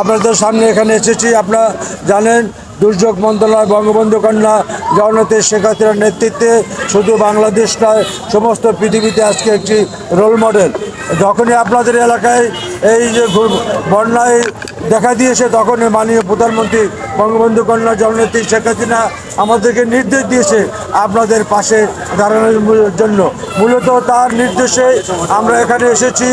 আপনাদের সামনে এখানে এসেছি। আপনারা জানেন, দুর্যোগ মন্ত্রণালয় বঙ্গবন্ধু কন্যা জগন্নাথ শেখ হাসিনার নেতৃত্বে শুধু বাংলাদেশ নয়, সমস্ত পৃথিবীতে আজকে একটি রোল মডেল যখনই আপনাদের এলাকায় এই যে বন্যায় দেখা দিয়েছে, তখনই মাননীয় প্রধানমন্ত্রী বঙ্গবন্ধু কন্যা জগন্নাথ শেখ হাসিনা আমাদেরকে নির্দেশ দিয়েছে আপনাদের পাশে দাঁড়ানোর জন্য। মূলত তার নির্দেশে আমরা এখানে এসেছি।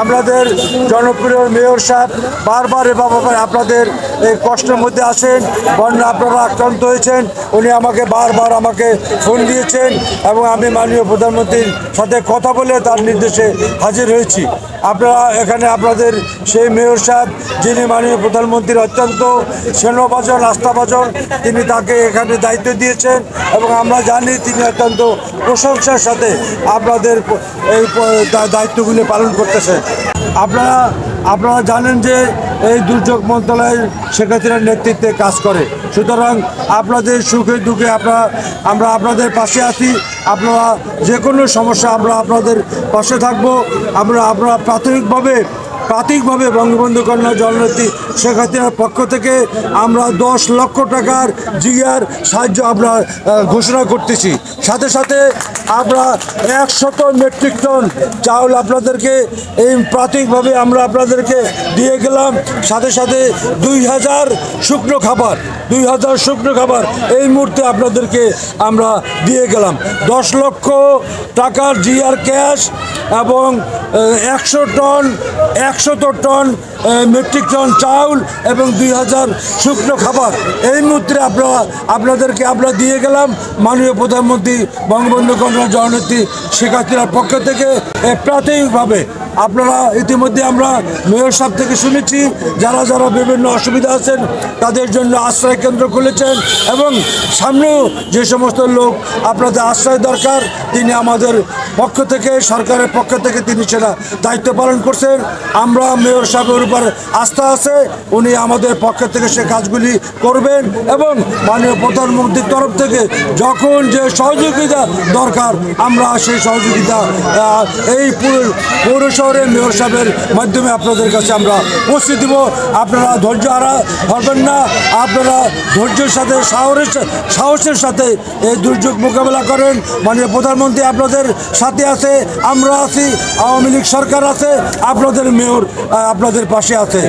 আপনাদের জনপ্রিয় মেয়র সাহেব বারবার এ বাবা আপনাদের এই কষ্টের মধ্যে আছেন। বন্যা আপনারা আক্রান্ত হয়েছেন। উনি আমাকে বারবার আমাকে ফোন দিয়েছেন এবং আমি মাননীয় প্রধানমন্ত্রীর সাথে কথা বলে তার নির্দেশে হাজির হয়েছি। আপনারা এখানে আপনাদের সেই মেয়র সাহেব যিনি মাননীয় প্রধানমন্ত্রীর অত্যন্ত স্নেহভাজন আস্থাভাজন তিনি তাকে এখানে দায়িত্ব দিয়েছেন এবং আমরা জানি তিনি অত্যন্ত প্রশংসার সাথে আপনাদের এই দায়িত্বগুলি পালন করতেছেন। আপনারা আপনারা জানেন যে এই দুর্যোগ মন্ত্রণালয় শেখ নেতৃত্বে কাজ করে। সুতরাং আপনাদের সুখে দুঃখে আপনারা, আমরা আপনাদের পাশে আছি। আপনারা যে কোনো সমস্যা আমরা আপনাদের পাশে থাকব। আমরা আপনারা প্রাথমিকভাবে প্রাথমিকভাবে বঙ্গবন্ধু কন্যা জননেত্রী শেখ পক্ষ থেকে আমরা দশ লক্ষ টাকার জিয়ার সাহায্য আমরা ঘোষণা করতেছি। সাথে সাথে আমরা একশত মেট্রিক টন চাউল আপনাদেরকে এই প্রাথমিকভাবে আমরা আপনাদেরকে দিয়ে গেলাম। সাথে সাথে দুই হাজার শুকনো খাবার, দুই হাজার শুকনো খাবার এই মুহূর্তে আপনাদেরকে আমরা দিয়ে গেলাম। দশ লক্ষ টাকার জিআর ক্যাশ এবং একশো টন একশত টন মেট্রিক টন চাউল এবং দুই হাজার শুকনো খাবার। এই মুহূর্তে আপনারা, আপনাদেরকে আমরা দিয়ে গেলাম মাননীয় প্রধানমন্ত্রী বঙ্গবন্ধু কন্যা জননেত্রী শেখ হাসিনার পক্ষ থেকে প্রাথমিকভাবে। আপনারা ইতিমধ্যে আমরা মেয়র সাহেব থেকে শুনেছি, যারা যারা বিভিন্ন অসুবিধা আছেন, তাদের জন্য আশ্রয় কেন্দ্র খুলেছেন এবং সামনেও যে সমস্ত লোক আপনাদের আশ্রয় দরকার, তিনি আমাদের পক্ষ থেকে, সরকারের পক্ষ থেকে তিনি সেটা দায়িত্ব পালন করছেন। আমরা মেয়র সাহেবের উপর আস্থা আছে, উনি আমাদের পক্ষ থেকে সে কাজগুলি করবেন এবং মাননীয় প্রধানমন্ত্রীর তরফ থেকে যখন যে সহযোগিতা দরকার, আমরা সেই সহযোগিতা এই পৌর শহরের মেয়র সাহেবের মাধ্যমে আপনাদের কাছে আমরা পৌঁছে দিব। আপনারা ধৈর্য হারা হবেন না, আপনারা ধৈর্যের সাথে, সাহসের সা- সাহসের সাথে এই দুর্যোগ মোকাবেলা করেন। মাননীয় প্রধানমন্ত্রী আপনাদের সাথে আছে, আমরা আছি, আওয়ামী লীগ সরকার আছে, আপনাদের মেয়র আপনাদের পাশে আছে।